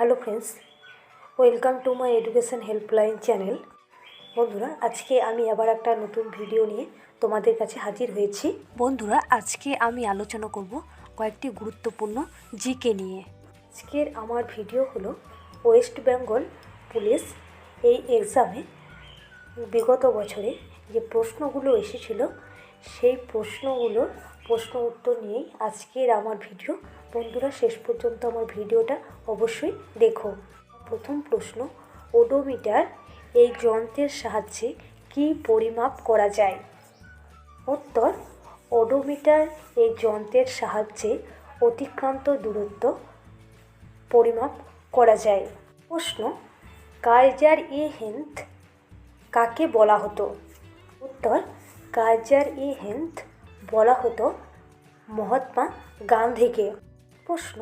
Hello friends, welcome to my education helpline channel. বন্ধুরা, আজকে আমি আবার একটা নতুন ভিডিও নিয়ে তোমাদের কাছে হাজির হয়েছি। বন্ধুরা, আজকে আমি আলোচনা করব কয়েকটি গুরুত্বপূর্ণ জিকে নিয়ে। আজকের আমার ভিডিও হলো ওয়েস্ট বেঙ্গল পুলিশ এই এক্সামে বিগত বছরে যে প্রশ্নগুলো এসেছিল, সেই প্রশ্নগুলো, প্রশ্ন উত্তর নিয়েই আজকের আমার ভিডিও। বন্ধুরা, শেষ পর্যন্ত আমার ভিডিওটা অবশ্যই দেখো। প্রথম প্রশ্ন ওডোমিটার এই যন্ত্রের সাহায্যে কী পরিমাপ করা যায়? উত্তর ওডোমিটার এই যন্ত্রের সাহায্যে অতিক্রান্ত দূরত্ব পরিমাপ করা যায়। প্রশ্ন কাইজার ই হিন্দ কাকে বলা হতো? উত্তর কাইজার ই হিন্দ বলা হতো মহাত্মা গান্ধীকে। প্রশ্ন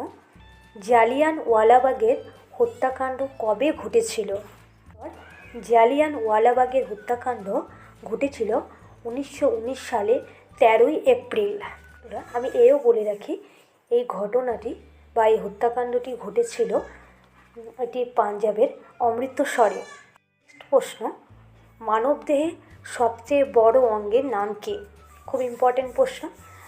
জালিয়ান ওয়ালাবাগের হত্যাকাণ্ড কবে ঘটেছিল? উত্তর, জালিয়ান ওয়ালাবাগের হত্যাকাণ্ড ঘটেছিল উনিশশো উনিশ সালে তেরোই এপ্রিল। আমি এও বলে রাখি এই ঘটনাটি বা এই হত্যাকাণ্ডটি ঘটেছিল এটি পাঞ্জাবের অমৃতসরে। প্রশ্ন মানবদেহে সবচেয়ে বড় অঙ্গের নাম কি? খুব ইম্পর্টেন্ট প্রশ্ন।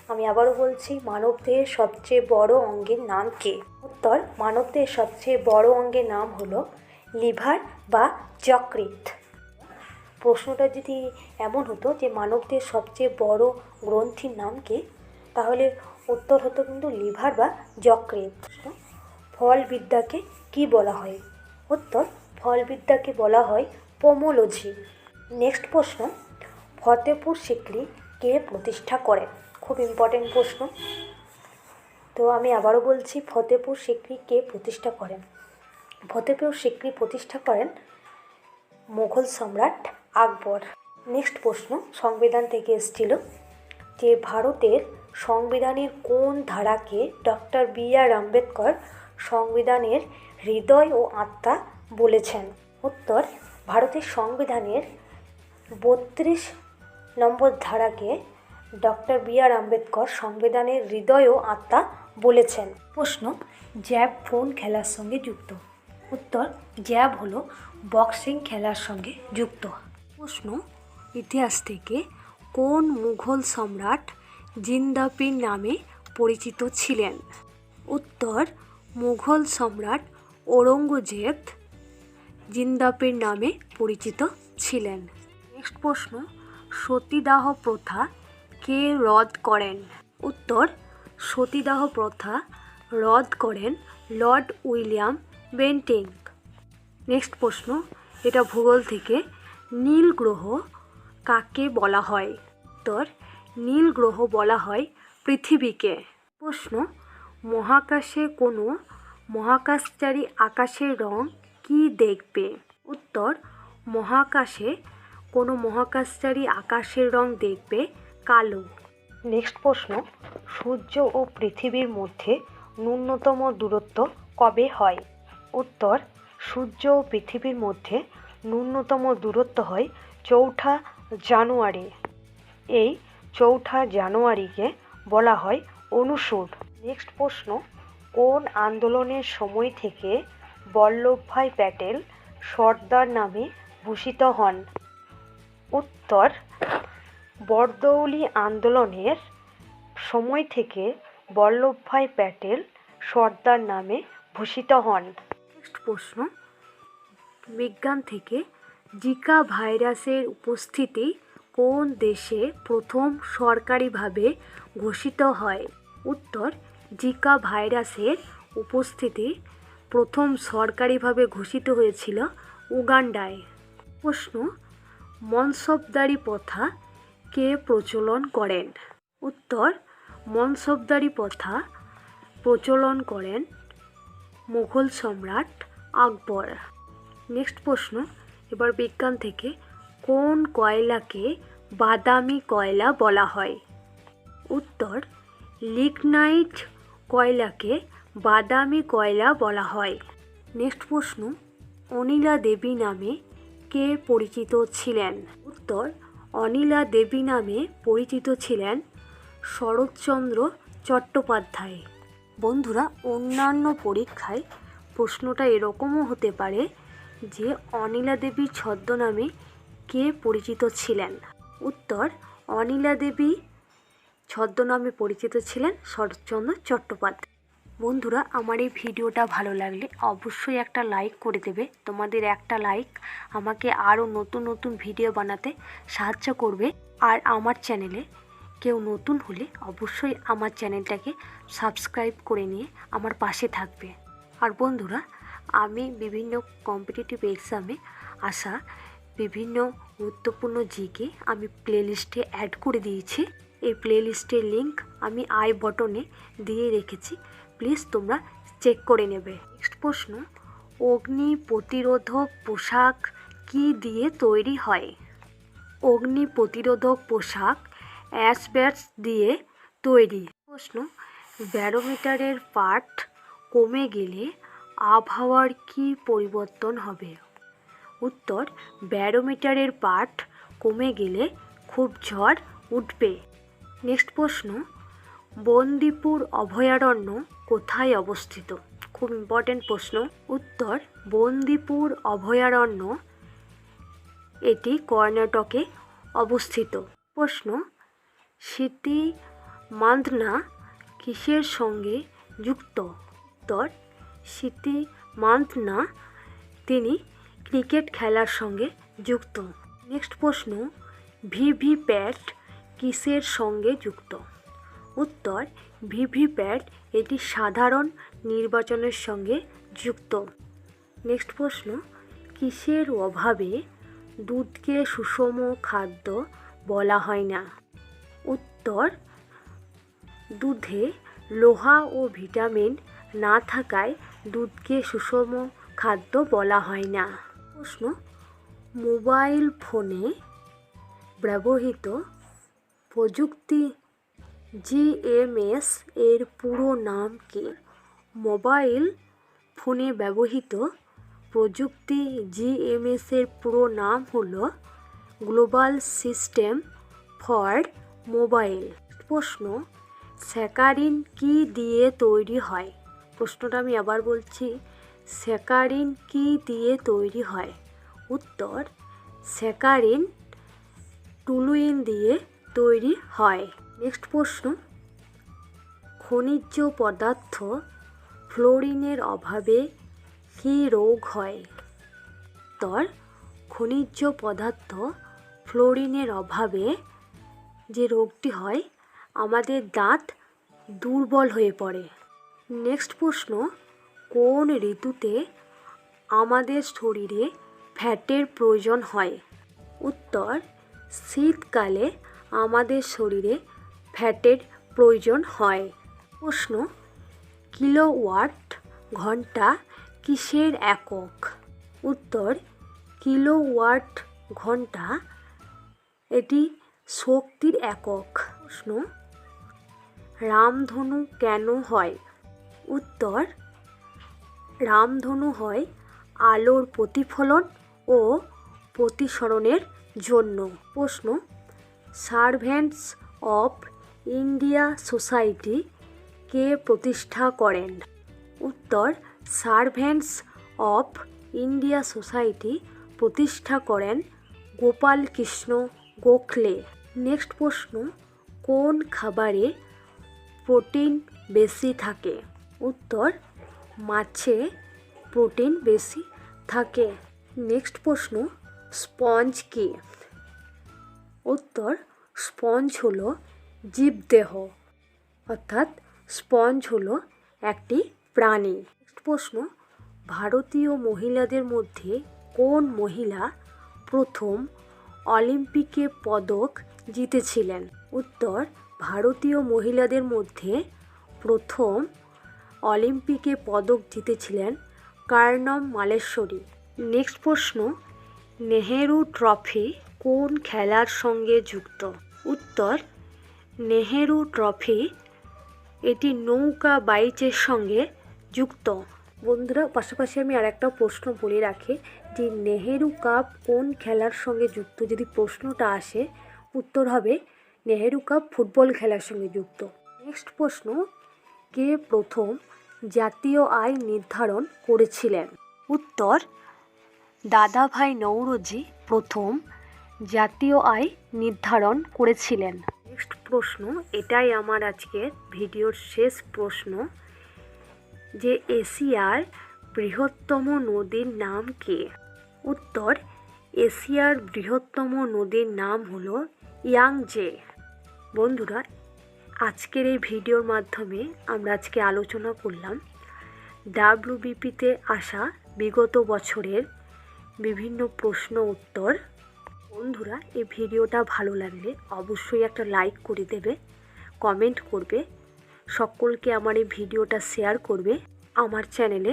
আমি আবারও বলছি, মানবদেহের সবচেয়ে বড় অঙ্গের নাম কি? উত্তর, মানবদেহের সবচেয়ে বড় অঙ্গের নাম হলো লিভার বা যকৃৎ। প্রশ্নটা যদি এমন হতো যে মানবদেহের সবচেয়ে বড় গ্রন্থির নাম কি, তাহলে উত্তর হতো কিন্তু লিভার বা যকৃৎ। ফলবিদ্যাকে কি বলা হয়? উত্তর, ফলবিদ্যাকে বলা হয় পোমোলজি। নেক্সট প্রশ্ন, ফতেপুর সিকরি কে প্রতিষ্ঠা করেন? খুব ইম্পর্টেন্ট প্রশ্ন। তো আমি আবারও বলছি ফতেপুর সিকরি কে প্রতিষ্ঠা করেন? ফতেপুর সিকরি প্রতিষ্ঠা করেন মুঘল সম্রাট আকবর। নেক্সট প্রশ্ন সংবিধান থেকে এসেছিল যে ভারতের সংবিধানের কোন ধারাকে ডক্টর বি আর আম্বেদকর সংবিধানের হৃদয় ও আত্মা বলেছেন? উত্তর, ভারতের সংবিধানের বত্রিশ নম্বর ধারাকে ডক্টর বি আর আম্বেদকর সংবিধানের হৃদয় ও আত্মা বলেছেন। প্রশ্ন, জ্যাব কোন খেলার সঙ্গে যুক্ত। উত্তর, জ্যাব হলো বক্সিং খেলার সঙ্গে যুক্ত। প্রশ্ন, ইতিহাস থেকে কোন মুঘল সম্রাট জিন্দাপির নামে পরিচিত ছিলেন? উত্তর, মুঘল সম্রাট ঔরঙ্গজেব জিন্দাপের নামে পরিচিত ছিলেন। নেক্সট প্রশ্ন, সতীদাহ প্রথা কে রদ করেন? উত্তর, সতীদাহ প্রথা রদ করেন লর্ড উইলিয়াম বেন্টিং নেক্সট প্রশ্ন, এটা ভূগোল থেকে, নীল গ্রহ কাকে বলা হয়? উত্তর, নীল গ্রহ বলা হয় পৃথিবীকে। প্রশ্ন, মহাকাশে কোনো মহাকাশচারী আকাশের রং কী দেখবে? উত্তর, মহাকাশে কোনো মহাকাশচারী আকাশের রং দেখবে কালো। নেক্সট প্রশ্ন, সূর্য ও পৃথিবীর মধ্যে ন্যূনতম দূরত্ব কবে হয়? উত্তর, সূর্য ও পৃথিবীর মধ্যে ন্যূনতম দূরত্ব হয় চৌঠা জানুয়ারি। এই চৌঠা জানুয়ারিকে বলা হয় অনুসূর নেক্সট প্রশ্ন, কোন আন্দোলনের সময় থেকে বল্লভভাই প্যাটেল সর্দার নামে ভূষিত হন? উত্তর বরদৌলি আন্দোলনের সময় থেকে বল্লভভাই প্যাটেল সর্দার নামে ভূষিত হন। নেক্সট প্রশ্ন। বিজ্ঞান থেকে জিকা ভাইরাসের উপস্থিতি কোন দেশে প্রথম সরকারিভাবে ঘোষিত হয়? উত্তর, জিকা ভাইরাসের উপস্থিতি প্রথম সরকারিভাবে ঘোষিত হয়েছিল উগান্ডায়। প্রশ্ন, মনসবদারি প্রথা কে প্রচলন করেন? উত্তর, মনসবদারি প্রথা প্রচলন করেন মুঘল সম্রাট আকবর। নেক্সট প্রশ্ন, এবার বিজ্ঞান থেকে কোন কয়লাকে বাদামি কয়লা বলা হয়? উত্তর, লিগনাইট কয়লাকে বাদামি কয়লা বলা হয়। নেক্সট প্রশ্ন, অনিলা দেবী নামে কে পরিচিত ছিলেন? উত্তর অনিলা দেবী নামে পরিচিত ছিলেন শরৎচন্দ্র চট্টোপাধ্যায়। বন্ধুরা, অন্যান্য পরীক্ষায় প্রশ্নটা এরকমও হতে পারে যে অনিলা দেবী ছদ্মনামে কে পরিচিত ছিলেন। উত্তর, অনিলা দেবী ছদ্মনামে পরিচিত ছিলেন শরৎচন্দ্র চট্টোপাধ্যায়। বন্ধুরা, আমার এই ভিডিওটা ভালো লাগলে অবশ্যই একটা লাইক করে দেবে। তোমাদের একটা লাইক আমাকে আরও নতুন নতুন ভিডিও বানাতে সাহায্য করবে। আর আমার চ্যানেলে কেউ নতুন হলে অবশ্যই আমার চ্যানেলটাকে সাবস্ক্রাইব করে নিয়ে আমার পাশে থাকবে। আর বন্ধুরা, আমি বিভিন্ন কম্পিটিটিভ এক্সামে আসা বিভিন্ন গুরুত্বপূর্ণ জিকে আমি প্লেলিস্টে অ্যাড করে দিয়েছি। এই প্লেলিস্টের লিঙ্ক আমি আই বটনে দিয়ে রেখেছি। প্লিজ তোমরা চেক করে নেবে। নেক্সট প্রশ্ন, অগ্নি প্রতিরোধক পোশাক কি দিয়ে তৈরি হয়? অগ্নি প্রতিরোধক পোশাক অ্যাসব্যাটস দিয়ে তৈরি। প্রশ্ন, ব্যারোমিটারের পাঠ কমে গেলে আবহাওয়ার কি পরিবর্তন হবে? উত্তর, ব্যারোমিটারের পাঠ কমে গেলে খুব ঝড় উঠবে। নেক্সট প্রশ্ন, বন্দিপুর অভয়ারণ্য কোথায় অবস্থিত? খুব ইম্পর্টেন্ট প্রশ্ন। উত্তর, বন্দিপুর অভয়ারণ্য। এটি কর্ণাটকে অবস্থিত। প্রশ্ন, স্মৃতি মান্দনা কিসের সঙ্গে যুক্ত? উত্তর, স্মৃতি মান্দনা তিনি ক্রিকেট খেলার সঙ্গে যুক্ত। নেক্সট প্রশ্ন, ভিভিপ্যাট কিসের সঙ্গে যুক্ত? উত্তর, ভিভিপ্যাট এটি সাধারণ নির্বাচনের সঙ্গে যুক্ত। নেক্সট প্রশ্ন, কিসের অভাবে দুধকে সুষম খাদ্য বলা হয় না? উত্তর, দুধে লোহা ও ভিটামিন না থাকায় দুধকে সুষম খাদ্য বলা হয় না। প্রশ্ন, মোবাইল ফোনে ব্যবহৃত প্রযুক্তি জিএমএস এর পুরো নাম কি? মোবাইল ফোনে ব্যবহৃত প্রযুক্তি জিএমএস এর পুরো নাম হলো গ্লোবাল সিস্টেম ফর মোবাইল। প্রশ্ন, স্যাকারিন কি দিয়ে তৈরি হয়? প্রশ্নটা আমি আবার বলছি, স্যাকারিন কি দিয়ে তৈরি হয়? উত্তর, স্যাকারিন টুলুইন দিয়ে তৈরি হয়। নেক্সট প্রশ্ন। খনিজ পদার্থ ফ্লোরিনের অভাবে কী রোগ হয়? উত্তর, খনিজ পদার্থ ফ্লোরিনের অভাবে যে রোগটি হয়, আমাদের দাঁত দুর্বল হয়ে পড়ে। নেক্সট প্রশ্ন, কোন ঋতুতে আমাদের শরীরে ফ্যাটের প্রয়োজন হয়? উত্তর, শীতকালে আমাদের শরীরে ফ্যাটের প্রয়োজন হয়। প্রশ্ন, কিলোওয়াট ঘণ্টা কিসের একক? উত্তর, কিলোওয়াট ঘণ্টা এটি শক্তির একক। প্রশ্ন, রামধনু কেন হয়? উত্তর, রামধনু হয় আলোর প্রতিফলন ও প্রতিসরণের জন্য। প্রশ্ন সার্ভেন্টস অফ ইন্ডিয়া সোসাইটি কে প্রতিষ্ঠা করেন? উত্তর, সার্ভেন্টস অফ ইন্ডিয়া সোসাইটি প্রতিষ্ঠা করেন গোপাল কৃষ্ণ গোখলে। নেক্সট প্রশ্ন, কোন খাবারে প্রোটিন বেশি থাকে? উত্তর, মাছে প্রোটিন বেশি থাকে। নেক্সট প্রশ্ন, স্পঞ্জ কি? উত্তর, স্পঞ্জ হলো জীবদেহ, অর্থাৎ স্পঞ্জ হলো একটি প্রাণী। প্রশ্ন, ভারতীয় মহিলাদের মধ্যে কোন মহিলা প্রথম অলিম্পিকে পদক জিতেছিলেন? উত্তর, ভারতীয় মহিলাদের মধ্যে প্রথম অলিম্পিকে পদক জিতেছিলেন কার্নম মালেশ্বরী। নেক্সট প্রশ্ন, নেহেরু ট্রফি কোন খেলার সঙ্গে যুক্ত? উত্তর নেহেরু ট্রফি এটি নৌকা বাইচের সঙ্গে যুক্ত। বন্ধুরা, পাশাপাশি আমি আর একটা প্রশ্ন বলে রাখি যে নেহেরু কাপ কোন খেলার সঙ্গে যুক্ত? যদি প্রশ্নটা আসে, উত্তর হবে নেহেরু কাপ ফুটবল খেলার সঙ্গে যুক্ত। নেক্সট প্রশ্ন, কে প্রথম জাতীয় আয় নির্ধারণ করেছিলেন? উত্তর, দাদাভাই নৌরোজি প্রথম জাতীয় আয় নির্ধারণ করেছিলেন। নেক্সট প্রশ্ন, এটাই আমার আজকের ভিডিওর শেষ প্রশ্ন, যে এশিয়ার বৃহত্তম নদীর নাম কে? উত্তর, এশিয়ার বৃহত্তম নদীর নাম হলো ইয়াংজে। বন্ধুরা, আজকের এই ভিডিওর মাধ্যমে আমরা আজকে আলোচনা করলাম ডাব্লিউবিপিতে আসা বিগত বছরের বিভিন্ন প্রশ্ন উত্তর বন্ধুরা, এই ভিডিওটা ভালো লাগলে অবশ্যই একটা লাইক করে দেবে কমেন্ট করবে, সকলকে আমার এই ভিডিওটা শেয়ার করবে। আমার চ্যানেলে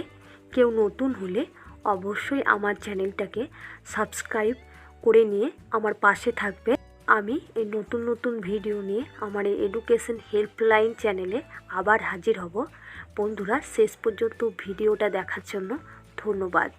কেউ নতুন হলে অবশ্যই আমার চ্যানেলটাকে সাবস্ক্রাইব করে নিয়ে আমার পাশে থাকবে। আমি এই নতুন নতুন ভিডিও নিয়ে আমার এই এডুকেশন হেল্পলাইন চ্যানেলে আবার হাজির হব। বন্ধুরা, শেষ পর্যন্ত ভিডিওটা দেখার জন্য ধন্যবাদ।